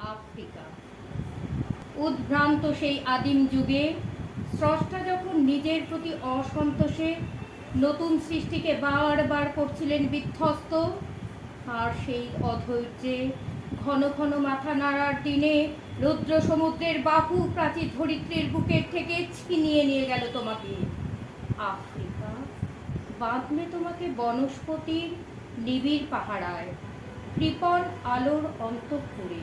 Africa. উদ্ভ্রান্ত সেই আদিম যুগে, স্রষ্টা যখন নিজের প্রতি অসন্তোষে নতুন সৃষ্টিকে বারবার করছিলেন বিধ্বস্ত, আর সেই অধৈর্যে ঘন ঘন মাথা নাড়ার দিনে রুদ্র সমুদ্রের বাহু প্রাচীর ধরিত্রীর বুকের থেকে ছিনিয়ে নিয়ে গেল তোমাকে। আফ্রিকা, বাঁধলে তোমাকে বনস্পতির নিবিড় পাহারায়, কৃপণ আলোর অন্তঃপুরে।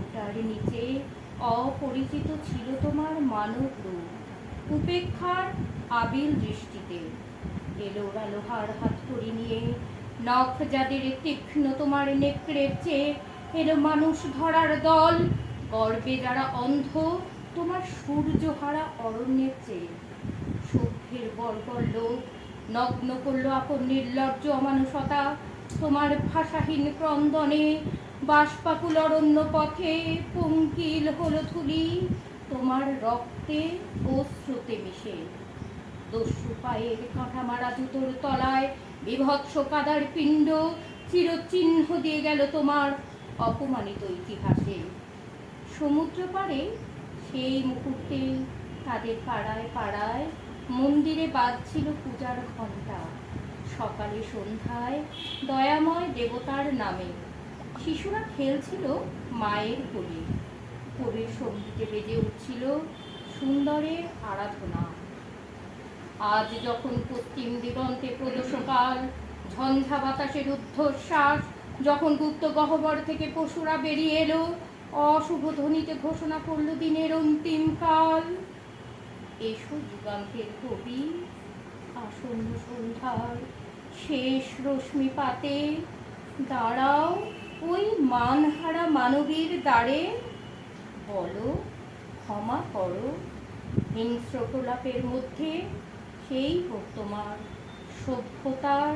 ঘোমটার নিচে অপরিচিত ছিল তোমার মানব রূপ, উপেক্ষার আবিল দৃষ্টিতে। এলো ওরা লোহার হাত করি নিয়ে, নখ যাদের তীক্ষ্ণ তোমার নেকড়ের চেয়ে এলো মানুষ ধরার দল, গর্বে যারা অন্ধ, তোমার সূর্যহারা অরণ্যের চেয়ে। সভ্যের বর্বর লোক নগ্ন করল আপন নির্লজ্জ অমানুষতা, তোমার ভাষাহীন ক্রন্দনে বাষ্পাকুল অরণ্য পথে পঙ্কিল হলো ধুলি, তোমার রক্তে ও স্রোতে মিশে। দস্যু পায়ের কাঁটা মারা জুতোর তলায় বিভৎস কাদার পিণ্ড চিরচিহ্ন দিয়ে গেল তোমার অপমানিত ইতিহাসে। সমুদ্র পাড়ে সেই মুহূর্তে তাদের পাড়ায় পাড়ায় মন্দিরে বাজছিল পূজার ঘণ্টা। সকালে সন্ধ্যায় দয়াময় দেবতার নামে শিশুরা খেলছিল মায়ের কোলে। কবির সঙ্গীতে বেজে উঠছিল সুন্দরের আরাধনা। আজ যখন পশ্চিম দিগন্তে প্রদোষকাল, ঝঞ্ঝা বাতাসের ঊর্ধ্বশ্বাস যখন গুপ্ত গহ্বর থেকে পশুরা বেরিয়ে এলো, অশুভ ধ্বনিতে ঘোষণা করল দিনের অন্তিম কাল। এসো যুগান্তের কবি, আসন্ন সন্ধ্যার শেষ রশ্মি পাতে দাঁড়াও। ওই মানহারা মানবীর দ্বারে? বলো, ক্ষমা করো। হিংস্র প্রলাপের মধ্যে সেই হোক তোমার সভ্যতার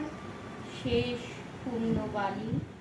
শেষ পূর্ণবাণী।